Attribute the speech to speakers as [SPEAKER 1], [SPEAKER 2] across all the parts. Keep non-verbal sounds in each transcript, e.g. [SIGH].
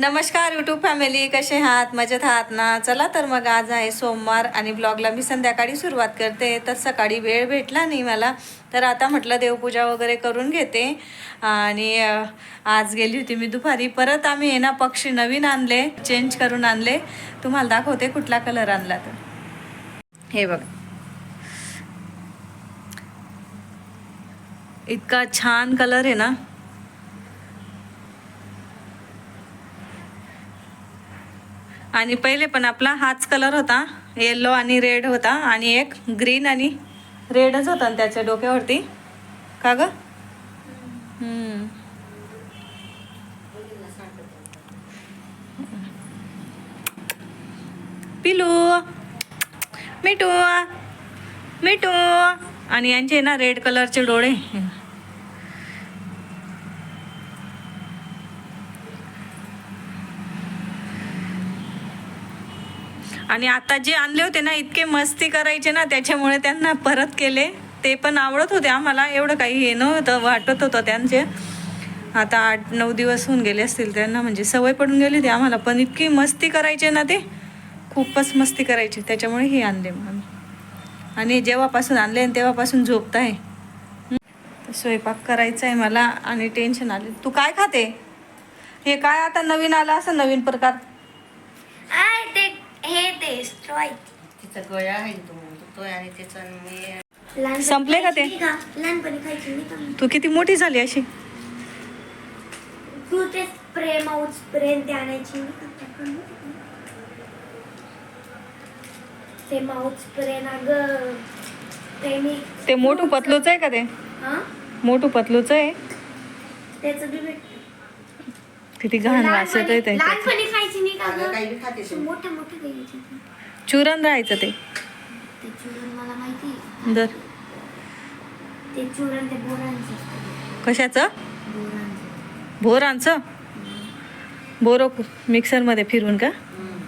[SPEAKER 1] नमस्कार YouTube family कसे आहात? मजेत आहात ना? चला तर मग आज आहे सोमवार आणि ब्लॉगला मी संध्याकाळी सुरुवात करते. तर सकाळी वेळ भेटला नाही मला. तर आता म्हटलं देवपूजा वगैरे करून घेते. आणि आज गेली होती मी दुपारी. परत आम्ही ना पक्षी नवीन आणले चेंज करून आणले. तुम्हाला दाखवते कुठला कलर आणला तर. हे बघ. इतका छान कलर आहे ना. आणि पहिले पण आपला हाच कलर होता. येल्लो आणि रेड होता आणि एक ग्रीन आणि रेडच होता त्याच्या डोक्यावरती. का ग? पिलू मिठू मिठू. आणि यांचे ना रेड कलरचे डोळे. आणि आता जे आणले होते ना इतके मस्ती करायचे ना त्याच्यामुळे त्यांना परत केले. ते पण आवडत होते. आम्हाला एवढं काही हे नव्हतं वाटत होतं त्यांचे. आता आठ नऊ दिवस होऊन गेले असतील त्यांना म्हणजे सवय पडून गेली होती आम्हाला. पण इतकी मस्ती करायचे ना ते खूपच मस्ती करायचे. त्याच्यामुळे हे आणले मग आम्ही. आणि जेव्हापासून आणले आणि तेव्हापासून झोपत आहे स्वयंपाक करायचा आहे मला आणि टेन्शन आले. तू काय खाते? हे काय आता नवीन आलं असं नवीन प्रकार?
[SPEAKER 2] आय ते हे ते स्ट्रॉय
[SPEAKER 3] तिचा गळा आहे तो दुखतोय आणि त्याचा मी
[SPEAKER 2] लहानपणी
[SPEAKER 1] संपले का ते?
[SPEAKER 2] लहानपणी खायची?
[SPEAKER 1] तू किती मोठी झाली अशी?
[SPEAKER 2] तू ते स्प्रे माउथ स्प्रे ते आणायची नाही का? त्याकडून? ते माउथ स्प्रे ना ग. ते मी
[SPEAKER 1] ते मोठू पतलूच आहे का ते?
[SPEAKER 2] हा?
[SPEAKER 1] मोठू पतलूच आहे.
[SPEAKER 2] त्याचं बी भेट
[SPEAKER 1] किती घाण वास येत आहे
[SPEAKER 2] लहानपणी लहानपणी खायची नाही का
[SPEAKER 3] अगं
[SPEAKER 2] ग.
[SPEAKER 3] काही बी खाते
[SPEAKER 2] असे
[SPEAKER 3] तू.
[SPEAKER 2] मोठे मोठे द्यायचे ते.
[SPEAKER 1] चुरण राहायचं ते.
[SPEAKER 2] ते चुरण मला माहिती आहे.
[SPEAKER 1] दर.
[SPEAKER 2] ते चुरण ते बोरांचं असतं.
[SPEAKER 1] कशाचं?
[SPEAKER 2] बोरांचं.
[SPEAKER 1] भोरांचं बोरो मिक्सरमध्ये फिरून का?
[SPEAKER 3] हम्म.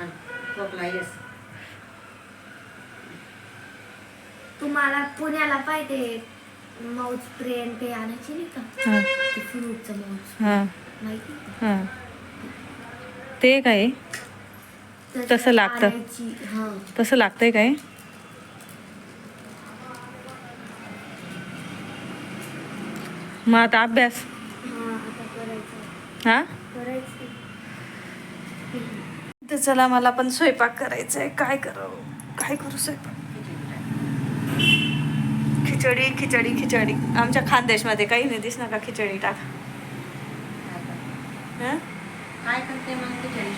[SPEAKER 3] आणि खोकला येस
[SPEAKER 2] तुम्हाला पुण्याला पाहिजे माउथ स्प्रे आणि ते आणायची नाही का?
[SPEAKER 1] हां.
[SPEAKER 2] ते फ्रूटचं
[SPEAKER 1] हां.
[SPEAKER 2] माहिती?
[SPEAKER 1] हां. ते काय? तसं लागतं.
[SPEAKER 2] हां.
[SPEAKER 1] तसं लागतंय काय? मग आता अभ्यास.
[SPEAKER 2] हां आता करायचं
[SPEAKER 1] हां?
[SPEAKER 2] करायचं
[SPEAKER 1] तर चला मला पण स्वयंपाक करायचा आहे काय करू काय करू स्वयंपाक? खिचडी खिचडी खिचडी. आमच्या खानदेशमध्ये काही नाही. दिसणार का खिचडी टाक. हं?
[SPEAKER 3] काय करते मग?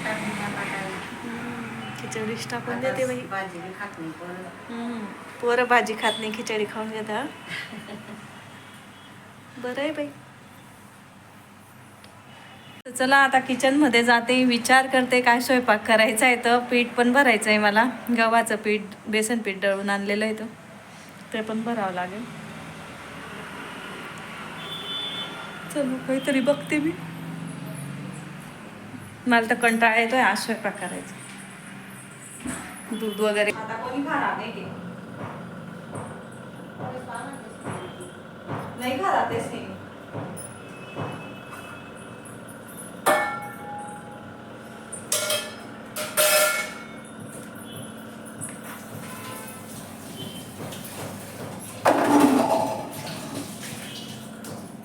[SPEAKER 3] टाकून पाटाला?
[SPEAKER 1] खिचडीच टाकून देते बाई.
[SPEAKER 3] भाजी खात नाही पोरं.
[SPEAKER 1] भाजी खात नाही खिचडी खाऊन घेता. [LAUGHS] बरं आहे बाई. चला आता किचनमध्ये जाते विचार करते काय स्वयंपाक करायचा आहे तर. पीठ पण भरायचं आहे मला. गव्हाचं पीठ बेसन पीठ दळून आणलेलं आहे तो. ते पण भरावं लागेल. चलो काहीतरी बघते मी. मला तर कंटाळा येतोय आज स्वयंपाक करायचा. दूध वगैरे. आता कोणी खाणार नाही ते नाही खाणार तेच नाही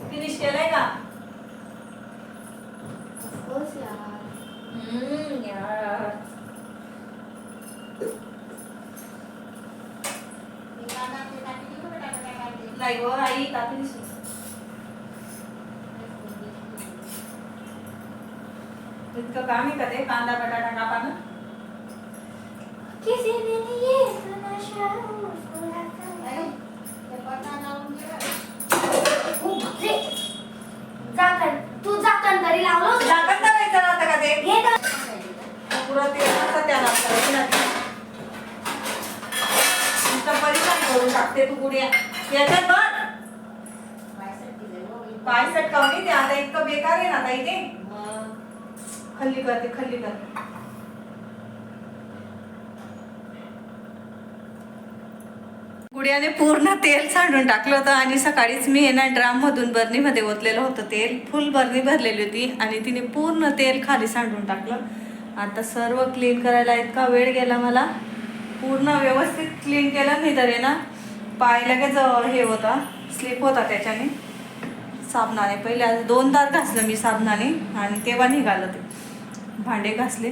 [SPEAKER 1] फिनिश केलंय का
[SPEAKER 2] बस यार.
[SPEAKER 1] हम्म, यार. नाही गो आई कापी दिसू काम आहे का ते? कांदा बटाटा कापानं?
[SPEAKER 2] किसी ने ये तमाशा मुस्कुरा कर- खूप रे. झाकण तू झाकण तरी लावलं
[SPEAKER 1] झाकण करायचं राहतं का ते?
[SPEAKER 2] हे तर
[SPEAKER 1] पुरं ते त्याला करायचं राहतं. नुसतं परिश्रम करून टाकते तू गुडिया याच्यात बघ. पाय सटकावली ते. आता इतकं बेकार आहे ना ताई ते.
[SPEAKER 3] खाली
[SPEAKER 1] खल्ली करते खल्ली करते गुडियाने पूर्ण तेल सांडून टाकलं होतं आणि सकाळीच मी ना ड्राममधून बर्नीमध्ये ओतलेलं होतं तेल. फुल बर्नी भरलेली होती आणि तिने पूर्ण तेल खाली सांडून टाकलं. आता सर्व क्लीन करायला इतका वेळ गेला मला. पूर्ण व्यवस्थित क्लीन केलं नाही तर ना. पाय लगेच हे होता स्लिप होता त्याच्याने. साबणाने पहिले आज दोन तास घासलं मी साबणाने आणि तेव्हा निघालं ते. भांडे घासले.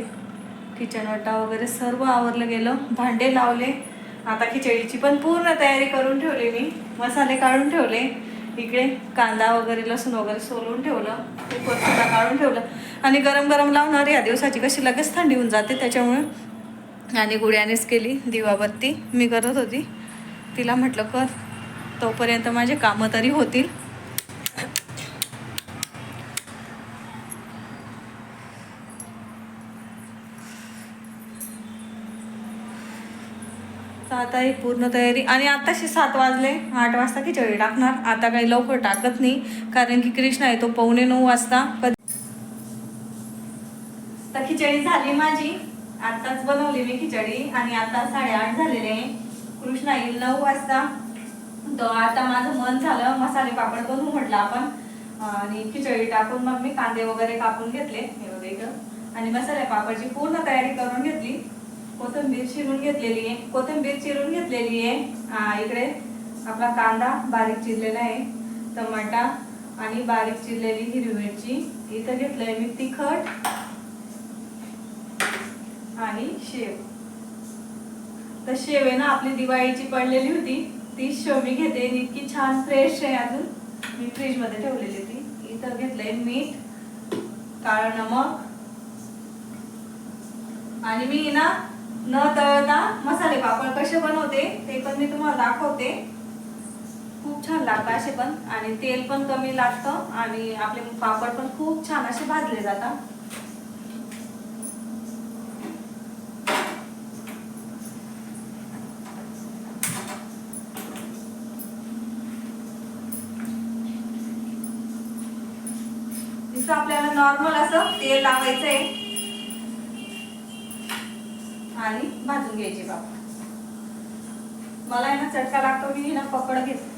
[SPEAKER 1] किचन वाटा वगैरे सर्व आवरलं गेलं. भांडे लावले. आता खिचडीची पण पूर्ण तयारी करून ठेवली मी. मसाले काढून ठेवले. इकडे कांदा वगैरे लसूण वगैरे सोलून ठेवलं. कुकर सुद्धा काढून ठेवलं. आणि गरम गरम लावणार या दिवसाची. कशी लगेच थंडी होऊन जाते त्याच्यामुळे. आणि गुड्यानेच केली दिवाबत्ती. मी करत होती. तिला म्हटलं कर. तोपर्यंत माझे कामं तरी होतील. आता ही पूर्ण तयारी. आणि आताशी सात वाजले आठ वाजता खिचडी टाकणार. आता काही लवकर टाकत नाही कारण की कृष्णा आहे तो पावणे नऊ वाजता. तर खिचडी झाली माझी. आताच बनवली मी खिचडी. आणि आता साडेआठ झालेले आहे. कृष्णा येईल नऊ वाजता. तर आता माझं मन झालं मसाले पापड बनवू म्हटलं आपण. आणि खिचडी टाकून मग मी कांदे वगैरे कापून घेतले. हे वगैरे आणि मसाले पापडची पूर्ण तयारी करून घेतली. कोथिंबीर चिरून घेतलेली आहे. कोथिंबीर चिरून घेतलेली आहे. इकडे आपला कांदा बारीक चिरलेला आहे. टमाटा आणि बारीक चिरलेली हिरवी मिरची इथं घेतलंय मी तिखट आणि शेव. तर शेव आहे ना आपली दिवाळीची पडलेली होती. ती शेव मी घेते. इतकी छान फ्रेश आहे अजून. मी फ्रीजमध्ये ठेवलेली होती इथं घेतलंय मीठ काळं नमक आणि मी ना न तळता मसाले पापड कसे बनवते ते पण मी तुम्हाला दाखवते. खूप छान लागतं असे पण. आणि तेल पण कमी लागतं आणि आपले पापड पण खूप छान असे भाजले जातात. आपल्याला नॉर्मल असं तेल लावायचं आहे आणि भाजून घ्यायचे बाबा मला आहे ना चटका लागतो मी ना पकड घेते.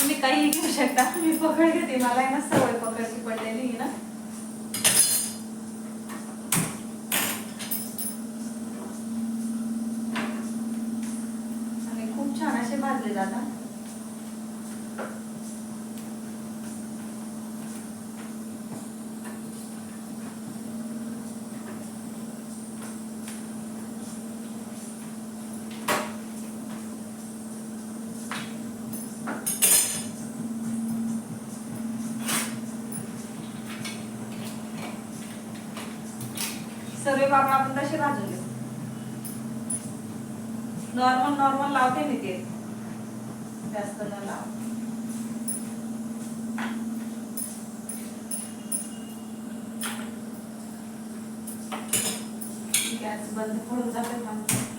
[SPEAKER 1] तुम्ही काही घेऊ शकता मी पकड घेते. मला आहे ना सवय पकडची पडलेली आहे ना. आणि खूप छान असे भाजले जातात. सर्व बाबा आपण तसे भाजून घेऊ. नॉर्मल नॉर्मल लावते मी ते. जास्त न लाव. गॅस बंद पडून जाते पण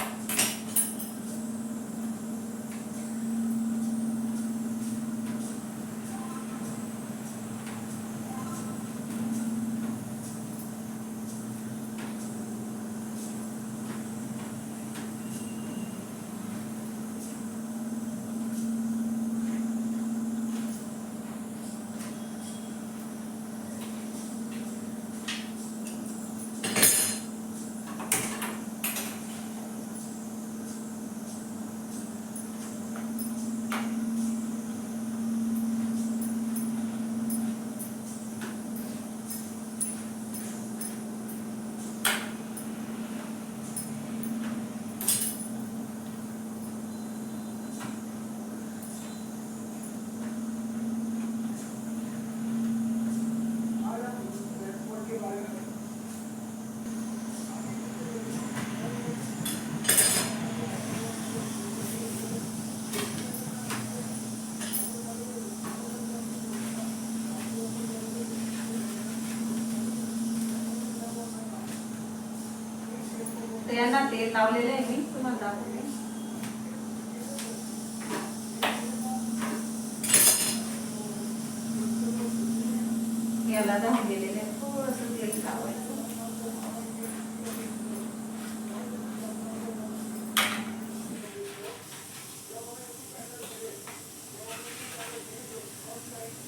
[SPEAKER 1] यांना तेल लावलेलं आहे मी. तुम्हाला दाखवते. याला जाऊन गेलेलं आहे थोडस तेल लावायचं.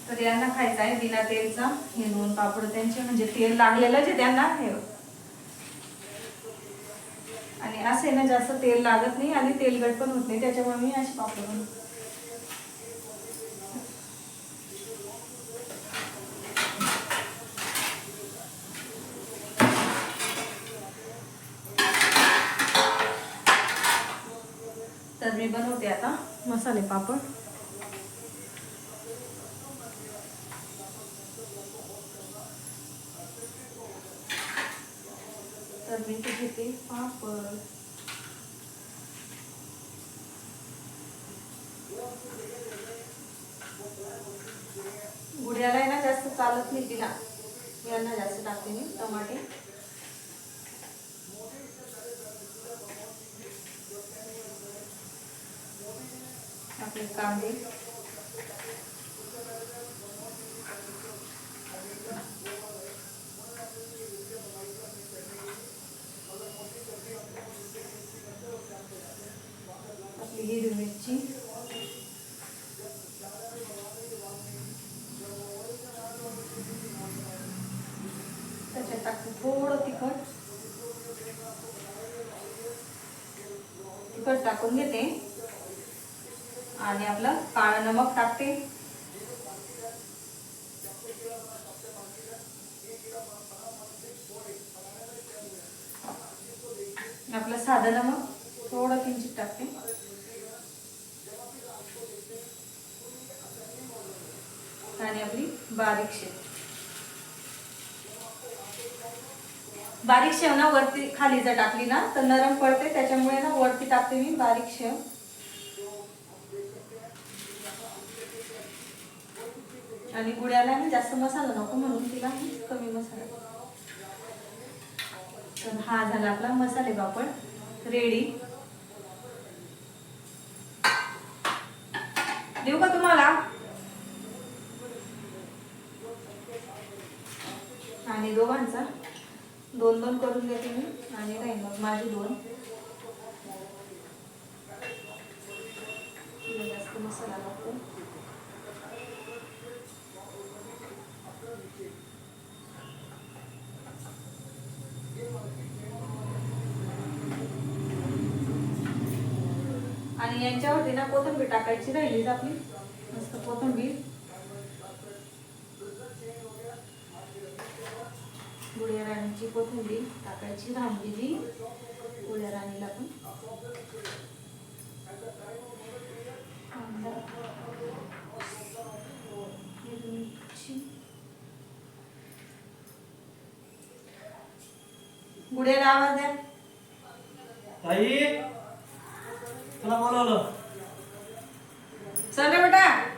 [SPEAKER 1] तर यांना खायचा आहे बिना तेलचा. हे दोन पापड त्यांचे म्हणजे तेल लागलेलं जे त्यांना. आहे आणि असे ना जास्त तेल लागत नाही आणि तेलगट पण होत नाही त्याच्यामुळे मी अशी पापड बनवते. तर मी बनवते आता मसाले पापड. तर मी इथे घेते पापड गुड्याला आहे ना जास्त चालत नाही तिला. यांना जास्त टाकते मी टमाटे. आपले कांदे आपली हिरवी मिरची त्याच्यात टाकते थोडं तिखट. तिखट टाकून घेते. आणि आपलं काळं नमक टाकते. आपलं साधं नमक थोडं किंचित टाकते. आणि आपली बारीक शेत बारीक शेव ना वरती खाली जर टाकली ना तर नरम पडते. त्याच्यामुळे ना वरती टाकते मी बारीक शेव. आणि गुड्याला मी जास्त मसाला नको म्हणून तिला कमी मसाला तर हा झाला आपला मसाले पापड. रेडी देऊ का तुम्हाला? आणि दोघांचा. दोन दोन करून देते मी आणि राहील मग माझी दोन. जास्त मसाला लागतो. आणि यांच्यावरती ना कोथंबीर टाकायची राहिलीच आपली. मस्त कोथिंबीर. राणीची कोथिंबीर टाकायची राहिलेली गुळ्या राणीला पण. गुड्याला आवाज द्या.
[SPEAKER 4] ताई तुला बोलवलं.
[SPEAKER 1] चल बेटा.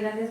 [SPEAKER 1] जा
[SPEAKER 2] मसाला पापड
[SPEAKER 1] आईला दे